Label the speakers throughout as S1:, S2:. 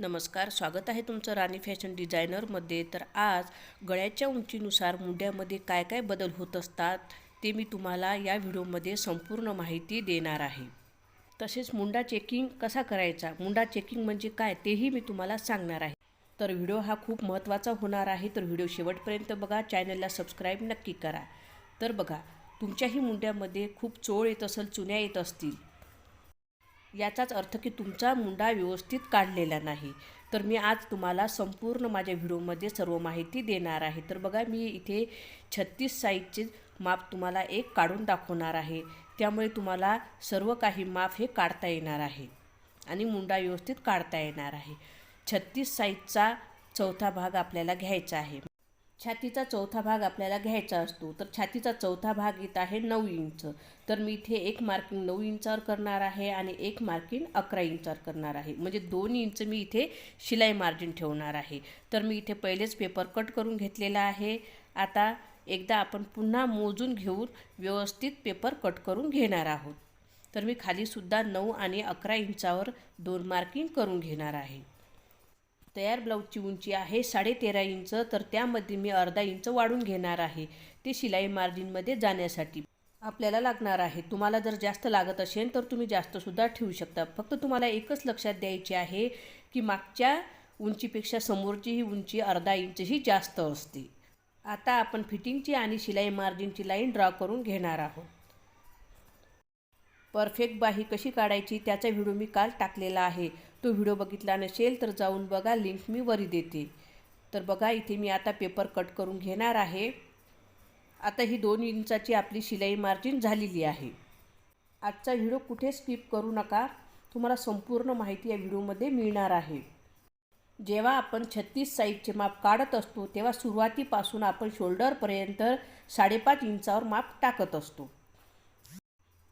S1: नमस्कार स्वागत आहे तुमचं राणी फॅशन डिझायनरमध्ये. तर आज गळ्याच्या उंचीनुसार मुंड्यामध्ये काय काय बदल होत असतात ते मी तुम्हाला या व्हिडिओमध्ये संपूर्ण माहिती देणार आहे. तसेच मुंडा चेकिंग कसा करायचा? मुंडा चेकिंग म्हणजे काय तेही मी तुम्हाला सांगणार आहे. तर व्हिडिओ हा खूप महत्त्वाचा होणार आहे. तर व्हिडिओ शेवटपर्यंत बघा चॅनलला सबस्क्राईब नक्की करा. तर बघा तुमच्याही मुंड्यामध्ये खूप चोळ येत असेल चुन्या येत असतील. याचाच अर्थ की तुमचा मुंडा व्यवस्थित काढलेला नाही. तर मी आज तुम्हाला संपूर्ण माझ्या व्हिडिओमध्ये सर्व माहिती देणार आहे. तर बघा मी इथे छत्तीस साईजचे माप तुम्हाला एक काढून दाखवणार आहे. त्यामुळे तुम्हाला सर्व काही माप हे काढता येणार आहे आणि मुंडा व्यवस्थित काढता येणार आहे. छत्तीस साईजचा चौथा भाग आपल्याला घ्यायचा आहे. छातीचा चौथा भाग आपल्याला घ्यायचा असतो. तर छातीचा चौथा भाग येत आहे नऊ इंच. तर मी इथे एक मार्किंग नऊ इंचावर करणार आहे आणि एक मार्किंग अकरा इंचावर करणार आहे. म्हणजे दोन इंच मी इथे शिलाई मार्जिन ठेवणार आहे. तर मी इथे पहिलेच पेपर कट करून घेतलेला आहे. आता एकदा आपण पुन्हा मोजून घेऊन व्यवस्थित पेपर कट करून घेणार आहोत. तर मी खालीसुद्धा नऊ आणि अकरा इंचावर दोन मार्किंग करून घेणार आहे. तयार ब्लाऊजची उंची आहे साडे तेरा इंच तर त्यामध्ये मी अर्धा इंच वाढून घेणार आहे. ते शिलाई मार्जिनमध्ये जाण्यासाठी आपल्याला लागणार आहे. तुम्हाला जर जास्त लागत असेल तर तुम्ही जास्तसुद्धा ठेवू शकता. फक्त तुम्हाला एकच लक्षात द्यायचे आहे की मागच्या उंचीपेक्षा समोरची ही उंची अर्धा इंचही जास्त असते. आता आपण फिटिंगची आणि शिलाई मार्जिनची लाईन ड्रॉ करून घेणार आहोत. परफेक्ट बाही कशी काढायची त्याचा व्हिडिओ मी काल टाकलेला आहे. तो व्हिडिओ बघितला नसेल तर जाऊन बघा लिंक मी वरी देते. तर बघा इथे मी आता पेपर कट करून घेणार आहे. आता ही दोन इंचाची आपली शिलाई मार्जिन झालेली आहे. आजचा व्हिडिओ कुठे स्किप करू नका तुम्हाला संपूर्ण माहिती या व्हिडिओमध्ये मिळणार आहे. जेव्हा आपण छत्तीस साईजचे माप काढत असतो तेव्हा सुरुवातीपासून आपण शोल्डरपर्यंत साडेपाच इंचावर माप टाकत असतो.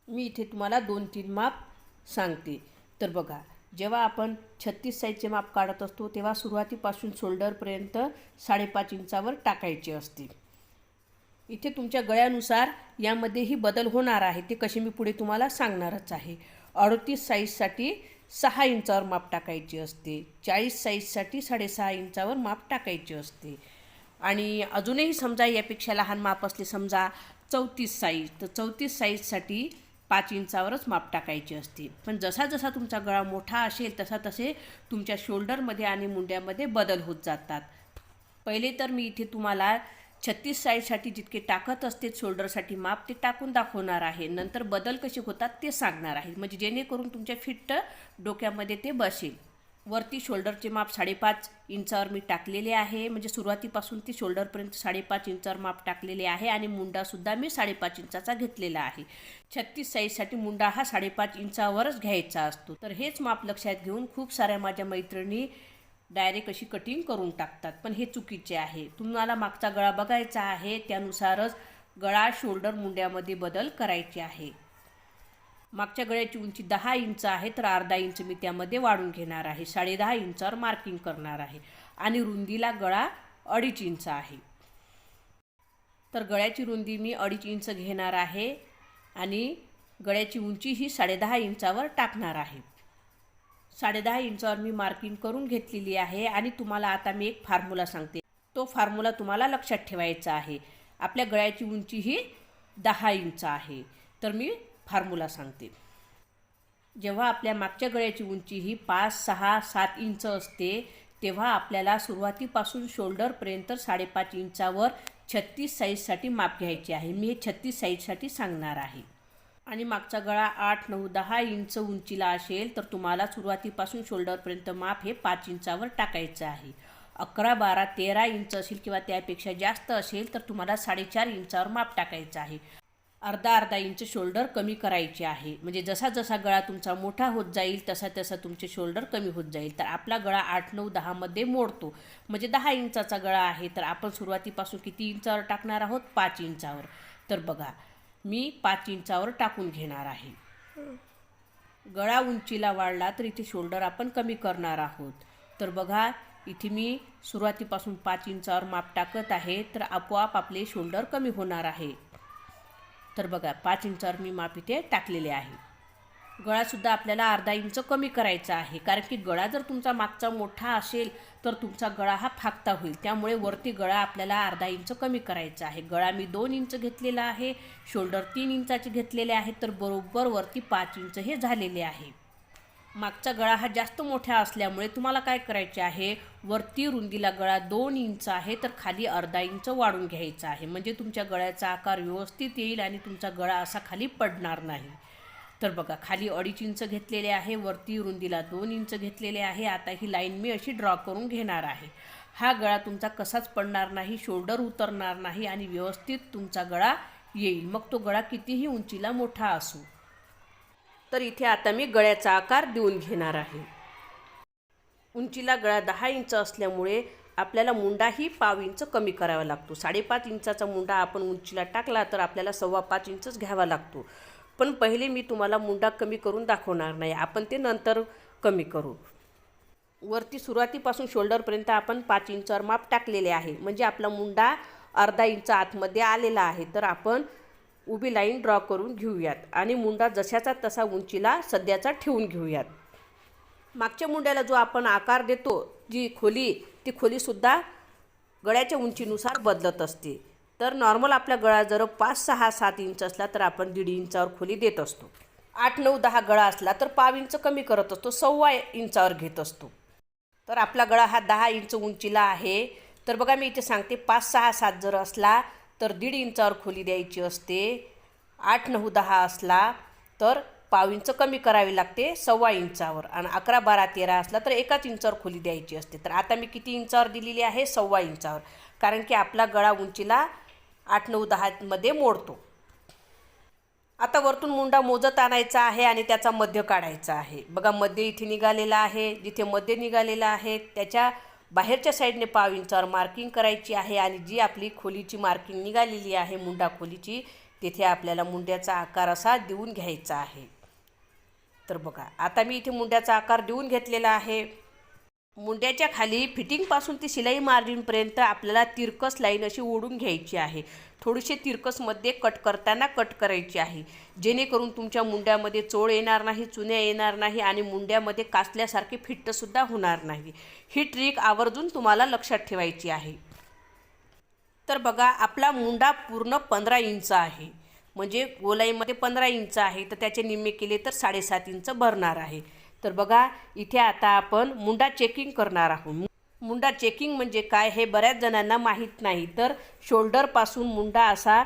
S1: मी इथे तुम्हाला दोन तीन माप सांगते. तर बघा जेव्हा आपण छत्तीस साईजचे माप काढत असतो तेव्हा सुरुवातीपासून शोल्डरपर्यंत साडेपाच इंचावर टाकायचे असते. इथे तुमच्या गळ्यानुसार यामध्येही बदल होणार आहे ते कसे मी पुढे तुम्हाला सांगणारच आहे. अडतीस साईजसाठी सहा इंचावर माप टाकायचे असते चाळीस साईजसाठी साडेसहा इंचावर माप टाकायचे असते. आणि अजूनही समजा यापेक्षा लहान माप असले समजा चौतीस साईज तर चौतीस साईजसाठी पाच इंचावरच माप टाकायची असते. पण जसा जसा तुमचा गळा मोठा असेल तसा तसे तुमच्या शोल्डरमध्ये आणि मुंड्यामध्ये बदल होत जातात. पहिले तर मी इथे तुम्हाला छत्तीस साईजसाठी जितके टाकत असते शोल्डरसाठी माप ते टाकून दाखवणार आहे. नंतर बदल कसे होतात ते सांगणार आहे. म्हणजे जेणेकरून तुमच्या फिट्ट डोक्यामध्ये ते बसेल. वरती शोल्डरचे माप साडेपाच इंचावर मी टाकलेले आहे. म्हणजे सुरुवातीपासून ती शोल्डरपर्यंत साडेपाच इंचावर माप टाकलेले आहे आणि मुंडासुद्धा मी साडेपाच इंचाचा घेतलेला आहे. छत्तीस साईजसाठी मुंडा हा साडेपाच इंचावरच घ्यायचा असतो. तर हेच माप लक्षात घेऊन खूप साऱ्या माझ्या मैत्रिणी डायरेक्ट अशी कटिंग करून टाकतात. पण हे चुकीचे आहे. तुम्हाला मागचा गळा बघायचा आहे त्यानुसारच गळा शोल्डर मुंड्यामध्ये बदल करायचे आहे. मागच्या गळ्याची उंची दहा इंच आहे तर अर्धा इंच मी त्यामध्ये वाढून घेणार आहे. साडेदहा इंचावर मार्किंग करणार आहे. आणि रुंदीला गळा अडीच इंच आहे. तर गळ्याची रुंदी मी अडीच इंच घेणार आहे आणि गळ्याची उंची ही साडेदहा इंचावर टाकणार आहे. साडेदहा इंचावर मी मार्किंग करून घेतलेली आहे आणि तुम्हाला आता मी एक फॉर्म्युला सांगते. तो फॉर्म्युला तुम्हाला लक्षात ठेवायचा आहे. आपल्या गळ्याची उंची ही दहा इंच आहे. तर मी फार्मुला सांगते जेव्हा आपल्या मागच्या गळ्याची उंची ही पाच सहा सात इंच असते तेव्हा आपल्याला सुरुवातीपासून शोल्डरपर्यंत साडेपाच इंचावर छत्तीस साईजसाठी माप घ्यायचे आहे. मी हे छत्तीस साईजसाठी सांगणार आहे. आणि मागचा गळा आठ नऊ दहा इंच उंचीला असेल तर तुम्हाला सुरुवातीपासून शोल्डरपर्यंत माप हे पाच इंचावर टाकायचं आहे. अकरा बारा तेरा इंच असेल किंवा त्यापेक्षा जास्त असेल तर तुम्हाला साडेचार इंचावर माप टाकायचं आहे. अर्धा अर्धा इंच शोल्डर कमी करायचे आहे. म्हणजे जसा जसा गळा तुमचा मोठा होत जाईल तसा तसा तुमचे शोल्डर कमी होत जाईल. तर आपला गळा आठ नऊ दहामध्ये मोडतो. म्हणजे दहा इंचाचा गळा आहे तर आपण सुरुवातीपासून किती इंचावर टाकणार आहोत? पाच इंचावर. तर बघा मी पाच इंचावर टाकून घेणार आहे. गळा उंचीला वाढला तर इथे शोल्डर आपण कमी करणार आहोत. तर बघा इथे मी सुरुवातीपासून पाच इंचावर माप टाकत आहे तर आपोआप आपले शोल्डर कमी होणार आहे. तर बघा पाच इंचावर मी माप इथे टाकलेले आहे. गळासुद्धा आपल्याला अर्धा इंच कमी करायचा आहे. कारण की गळा जर तुमचा मागचा मोठा असेल तर तुमचा गळा हा फाकता होईल. त्यामुळे वरती गळा आपल्याला अर्धा इंच कमी करायचा आहे. गळा मी दोन इंच घेतलेला आहे शोल्डर तीन इंचाचे घेतलेले आहे तर बरोबर वरती पाच इंच हे झालेले आहे. मागचा गळा हा जास्त मोठा असल्यामुळे तुम्हाला काय करायचे आहे? वरती रुंदीला गळा दोन इंच आहे तर खाली अर्धा इंच वाढून घ्यायचा आहे. म्हणजे तुमच्या गळ्याचा आकार व्यवस्थित येईल आणि तुमचा गळा असा खाली पडणार नाही. तर बघा खाली अडीच इंच घेतलेले आहे वरती रुंदीला दोन इंच घेतलेले आहे. आता ही लाईन मी अशी ड्रॉ करून घेणार आहे. हा गळा तुमचा कसाच पडणार नाही शोल्डर उतरणार नाही आणि व्यवस्थित तुमचा गळा येईल. मग तो गळा कितीही उंचीला मोठा असू. तर इथे आता मी गळ्याचा आकार देऊन घेणार आहे. उंचीला गळा दहा इंच असल्यामुळे आपल्याला मुंडाही पाव इंच कमी करावा लागतो. साडेपाच इंचाचा मुंडा आपण उंचीला टाकला तर आपल्याला सव्वा पाच इंचच घ्यावा लागतो. पण पहिले मी तुम्हाला मुंडा कमी करून दाखवणार नाही. आपण ते नंतर कमी करू. वरती सुरुवातीपासून शोल्डरपर्यंत आपण पाच इंचावर माप टाकलेले आहे. म्हणजे आपला मुंडा अर्धा इंच आतमध्ये आलेला आहे. तर आपण उभी लाईन ड्रॉ करून घेऊयात आणि मुंडा जशाचा तसा उंचीला सध्याचा ठेवून घेऊयात. मागच्या मुंड्याला जो आपण आकार देतो जी खोली ती खोलीसुद्धा गळ्याच्या उंचीनुसार बदलत असते. तर नॉर्मल आपला गळा जर पाच सहा सात इंच असला तर आपण दीड इंचावर खोली देत असतो. आठ नऊ दहा गळा असला तर पाव इंच कमी करत असतो सव्वा इंचावर घेत असतो. तर आपला गळा हा दहा इंच उंचीला आहे. तर बघा मी इथे सांगते पाच सहा सात जर असला तर दीड इंचावर खोली द्यायची असते. आठ नऊ दहा असला तर पाव इंच कमी करावी लागते सव्वा इंचावर. आणि अकरा बारा तेरा असला तर एकाच इंचावर खोली द्यायची असते. तर आता मी किती इंचावर दिलेली आहे? सव्वा इंचावर. कारण की आपला गळा उंचीला आठ नऊ दहामध्ये मोडतो. आता वरतून मुंडा मोजत आणायचा आहे आणि त्याचा मध्य काढायचा आहे. बघा मध्य इथे निघालेला आहे. जिथे मध्य निघालेला आहे त्याच्या बाहेरच्या साईडने पाव इंचावर मार्किंग करायची आहे आणि जी आपली खोलीची मार्किंग निघालेली आहे मुंडा खोलीची तिथे आपल्याला मुंड्याचा आकार असा देऊन घ्यायचा आहे. तर बघा आता मी इथे मुंड्याचा आकार देऊन घेतलेला आहे. मुंड्याच्या खाली फिटिंगपासून ती शिलाई मार्जिनपर्यंत आपल्याला तिरकस लाईन अशी ओढून घ्यायची आहे. थोडीशी तिरकसमध्ये कट करताना कट करायची आहे. जेणेकरून तुमच्या मुंड्यामध्ये चोळ येणार नाही चुन्या येणार नाही आणि मुंड्यामध्ये काचल्यासारखे फिट्टसुद्धा होणार नाही. ही ट्रिक आवर्जून तुम्हाला लक्षात ठेवायची आहे. तर बघा आपला मुंडा पूर्ण पंधरा इंच आहे. म्हणजे गोलाईमध्ये पंधरा इंच आहे तर त्याचे निम्मे केले तर साडेसात इंच भरणार आहे. तर बघा इथे आता आपण मुंडा चेकिंग करणार आहोत. मुंडा चेकिंग म्हणजे काय हे बऱ्याच जणांना माहीत नाही. तर शोल्डरपासून मुंडा असा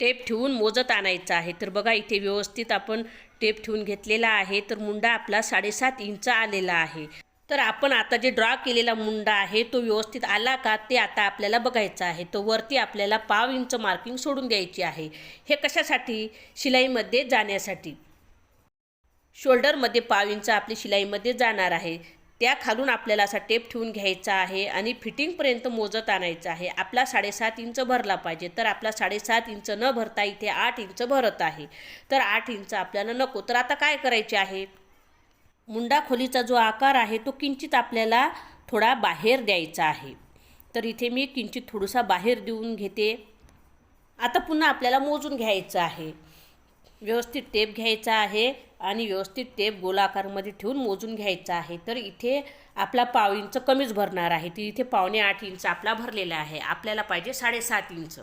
S1: टेप ठेवून मोजत आणायचा आहे. तर बघा इथे व्यवस्थित आपण टेप ठेवून घेतलेला आहे. तर मुंडा आपला साडेसात इंच आलेला आहे. तर आपण आता जे ड्रॉ केलेला मुंडा आहे तो व्यवस्थित आला का ते आता आपल्याला बघायचं आहे. तो वरती आपल्याला पाव इंच मार्किंग सोडून द्यायची आहे. हे कशासाठी? शिलाईमध्ये जाण्यासाठी. शोल्डरमध्ये पाव इंच आपली शिलाईमध्ये जाणार आहे. त्या खालून आपल्याला असा टेप ठेवून घ्यायचा आहे आणि फिटिंगपर्यंत मोजत आणायचं आहे. आपला साडेसात इंच भरला पाहिजे. तर आपला साडेसात इंच न भरता इथे आठ इंच भरत आहे. तर आठ इंच आपल्याला नको. तर आता काय करायचे आहे? मुंडा खोलीचा जो आकार आहे तो किंचित आपल्याला थोडा बाहेर द्यायचा आहे. तर इथे मी किंचित थोडासा बाहेर देऊन घेते. आता पुन्हा आपल्याला मोजून घ्यायचं आहे. व्यवस्थित टेप घ्यायचा आहे आणि व्यवस्थित टेप गोलाकारमध्ये ठेवून मोजून घ्यायचा आहे. तर इथे आपला पाव इंच कमीच भरणार आहे. ती इथे पावणे आठ इंच आपला भरलेला आहे. आपल्याला पाहिजे साडेसात इंच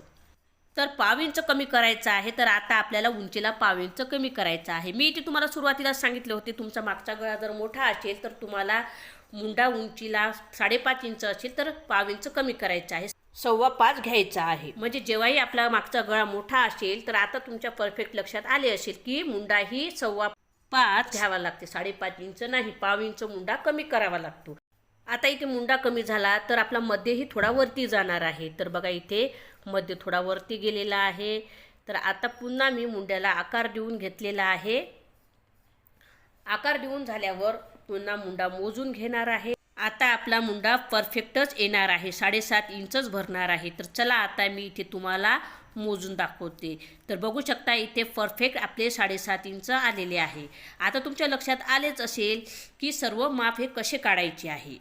S1: तर पाव इंच कमी करायचं आहे. तर आता आपल्याला उंचीला पाव इंच कमी करायचं आहे. मी इथे तुम्हाला सुरुवातीला सांगितले होते तुमचा मागचा गळा जर मोठा असेल तर तुम्हाला मुंडा उंचीला साडेपाच इंच असेल तर पाव इंच कमी करायचं आहे. सव्वा पाच घ्यायचा आहे. म्हणजे जेव्हाही आपला मागचा गळा मोठा असेल तर आता तुमच्या परफेक्ट लक्षात आले असेल की मुंडा ही सव्वा पाच घ्यावा लागते. साडेपाच इंच नाही पाव इंच मुंडा कमी करावा लागतो. आता इथे मुंडा कमी झाला तर आपला मध्यही थोडा वरती जाणार आहे. तर बघा इथे मध्य थोडा वरती गेलेला आहे. तर आता पुन्हा मी मुंड्याला आकार देऊन घेतलेला आहे. आकार देऊन झाल्यावर पुन्हा मुंडा मोजून घेणार आहे. आता आपला मुंडा परफेक्टच येणार आहे. साडेसात इंचच भरणार आहे. तर चला आता मी इथे तुम्हाला मोजून दाखवते. तर बघू शकता इथे परफेक्ट आपले साडेसात इंच आलेले आहे. आता तुमच्या लक्षात आलेच असेल की सर्व माप हे कसे काढायचे आहे?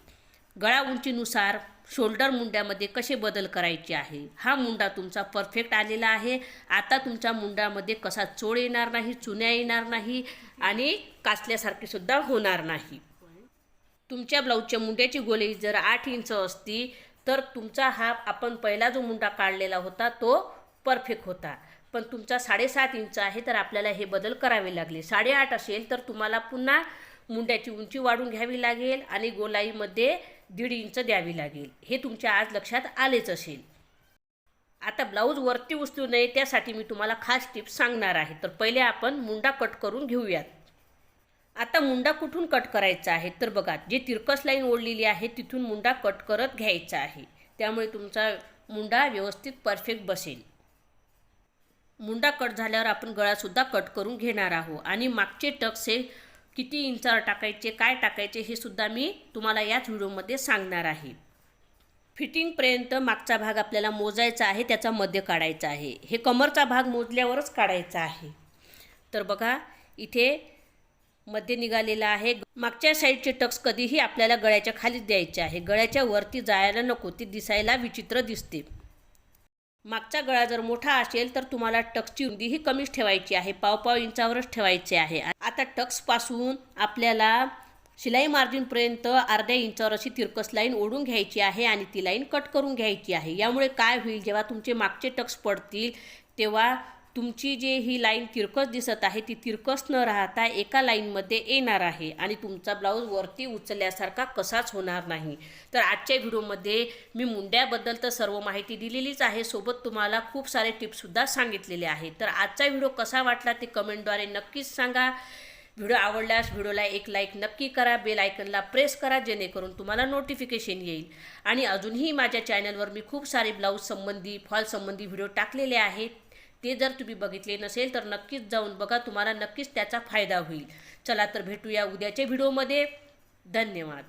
S1: गळा उंचीनुसार शोल्डर मुंड्यामध्ये कसे बदल करायचे आहे? हा मुंडा तुमचा परफेक्ट आलेला आहे. आता तुमच्या मुंडामध्ये कसा चोळ येणार नाही चुन्या येणार नाही आणि काचल्यासारखी सुद्धा होणार नाही. तुमच्या ब्लाऊजच्या मुंड्याची गोली जर आठ इंच असती तर तुमचा हा आपण पहिला जो मुंडा काढलेला होता तो परफेक्ट होता. पण तुमचा साडेसात इंच आहे तर आपल्याला हे बदल करावे लागले. साडेआठ असेल तर तुम्हाला पुन्हा मुंड्याची उंची वाढून घ्यावी लागेल आणि गोलाईमध्ये दीड इंच द्यावी लागेल. हे तुमच्या आज लक्षात आलेच असेल. आता ब्लाऊज वरती उचलू नये त्यासाठी मी तुम्हाला खास टिप्स सांगणार आहे. तर पहिले आपण मुंडा कट करून घेऊयात. आता मुंडा कुठून कट करायचा आहे? तर बघा जे तिरकस लाईन ओढलेली आहे तिथून मुंडा कट करत घ्यायचा आहे. त्यामुळे तुमचा मुंडा व्यवस्थित परफेक्ट बसेल. मुंडा कट झाल्यावर आपण गळासुद्धा कट करून घेणार आहोत. आणि मागचे टक्स हे किती इंचावर टाकायचे काय टाकायचे हे सुद्धा मी तुम्हाला याच व्हिडिओमध्ये सांगणार आहे. फिटिंगपर्यंत मागचा भाग आपल्याला मोजायचा आहे त्याचा मध्य काढायचा आहे. हे कमरचा भाग मोजल्यावरच काढायचा आहे. तर बघा इथे मध्ये निघालेला आहे. मागच्या साईडचे टक्स कधीही आपल्याला गळ्याच्या खालीच द्यायचे आहे. गळ्याच्या वरती जायला नको ते दिसायला विचित्र दिसते. मागचा गळा जर मोठा असेल तर तुम्हाला टक्सची रुंदीही कमीच ठेवायची आहे. पाव पाव इंचावरच ठेवायचे आहे. आता टक्सपासून आपल्याला शिलाई मार्जिनपर्यंत अर्ध्या इंचावर अशी तिरकस लाईन ओढून घ्यायची आहे आणि ती लाईन कट करून घ्यायची आहे. यामुळे काय होईल जेव्हा तुमचे मागचे टक्स पडतील तेव्हा तुमची जे ही लाईन तिरकस दिसत आहे ती तिरकस न राहता एका लाईनमध्ये येणार आहे आणि तुमचा ब्लाऊज वरती उचलल्यासारखा कसाच होणार नाही. तर आजच्या व्हिडिओमध्ये मी मुंड्याबद्दल तर सर्व माहिती दिलेलीच आहे सोबत तुम्हाला खूप सारे टिप्ससुद्धा सांगितलेले आहेत. तर आजचा व्हिडिओ कसा वाटला ते कमेंटद्वारे नक्कीच सांगा. व्हिडिओ आवडल्यास व्हिडिओला एक लाईक नक्की करा बेल आयकनला प्रेस करा जेणेकरून तुम्हाला नोटिफिकेशन येईल. आणि अजूनही माझ्या चॅनलवर मी खूप सारे ब्लाऊज संबंधी फॉल संबंधी व्हिडिओ टाकलेले आहेत. ते जर तुम्ही बघितले नसेल तर नक्कीच जाऊन बघा तुम्हाला नक्कीच त्याचा फायदा होईल. चला तर भेटूया उद्याच्या व्हिडिओमध्ये. धन्यवाद.